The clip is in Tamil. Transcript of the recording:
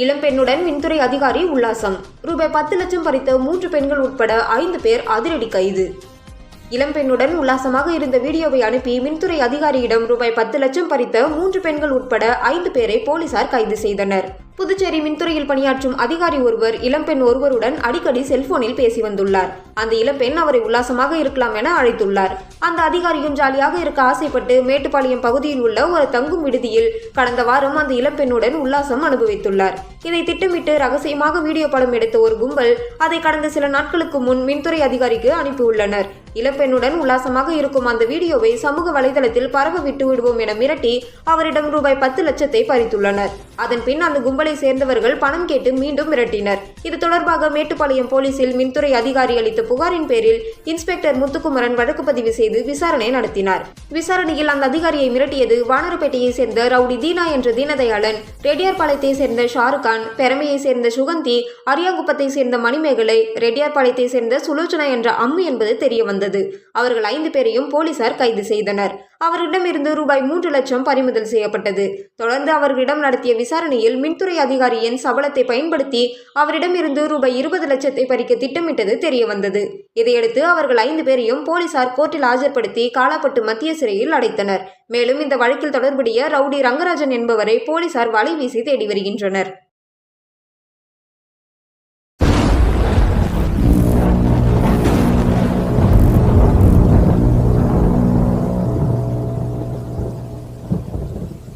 இளம்பெண்ணுடன் மின்துறை அதிகாரி உல்லாசம். ரூபாய் பத்து லட்சம் பறித்த மூன்று பெண்கள் உட்பட ஐந்து பேர் அதிரடி கைது. இளம்பெண்ணுடன் உல்லாசமாக இருந்த வீடியோவை அனுப்பி மின்துறை அதிகாரியிடம் ரூபாய் பத்து லட்சம் பறித்த மூன்று பெண்கள் உட்பட ஐந்து பேரை போலீசார் கைது செய்தனர். புதுச்சேரி மின்துறையில் பணியாற்றும் அதிகாரி ஒருவர் இளம்பெண் ஒருவருடன் அடிக்கடி செல்போனில் பேசி வந்துள்ளார். அந்த இளம்பெண் அவரை உல்லாசமாக இருக்கலாம் என அழைத்துள்ளார். அந்த அதிகாரியும் ஜாலியாக இருக்க ஆசைப்பட்டு மேட்டுப்பாளையம் பகுதியில் உள்ள ஒரு தங்கும் விடுதியில் கடந்த வாரம் அந்த இளம்பெண்ணுடன் உல்லாசம் அனுபவித்துள்ளார். இதை திட்டமிட்டு ரகசியமாக வீடியோ படம் எடுத்த ஒரு கும்பல் அதை கடந்த சில நாட்களுக்கு முன் மின்துறை அதிகாரிக்கு அனுப்பியுள்ளனர். இளம்பெண்ணுடன் உல்லாசமாக இருக்கும் அந்த வீடியோவை சமூக வலைதளத்தில் பரவ விட்டு விடுவோம் என மிரட்டி அவரிடம் ரூபாய் பத்து லட்சத்தை பறித்துள்ளனர். அதன் பின் அந்த கும்பலை சேர்ந்தவர்கள் பணம் கேட்டு மீண்டும் மிரட்டினர். இது தொடர்பாக மேட்டுப்பாளையம் போலீசில் மின்துறை அதிகாரி அளித்த புகாரின் பேரில் இன்ஸ்பெக்டர் முத்துக்குமரன் வழக்கு பதிவு செய்து விசாரணை நடத்தினார். விசாரணையில் அந்த அதிகாரியை மிரட்டியது வானரப்பேட்டையை சேர்ந்த ரவுடி தீனா என்ற தீனதயாளன் ரெட்டியார்பாளையத்தை சேர்ந்த ஷாருக்கான் பெருமையை சேர்ந்த சுகந்தி அரியாங்குப்பத்தை சேர்ந்த மணிமேகலை ரெட்டியார்பாளையத்தை சேர்ந்த சுலோச்சனா என்ற அம்மு என்பது தெரிய வந்தது அவர்கள் ஐந்து பேரையும் போலீசார் கைது செய்தனர். அவரிடமிருந்து ரூபாய் மூன்று லட்சம் பறிமுதல் செய்யப்பட்டது. தொடர்ந்து அவர்களிடம் நடத்திய விசாரணையில் மின்துறை அதிகாரியின் சபலத்தை பயன்படுத்தி அவரிடமிருந்து ரூபாய் இருபது லட்சத்தை பறிக்க திட்டமிட்டது தெரியவந்தது. இதையடுத்து அவர்கள் ஐந்து பேரையும் போலீசார் கோர்ட்டில் ஆஜர்படுத்தி காலாப்பட்டு மத்திய சிறையில் அடைத்தனர். மேலும் இந்த வழக்கில் தொடர்புடைய ரவுடி ரங்கராஜன் என்பவரை போலீசார் வலை வீசி தேடி வருகின்றனர்.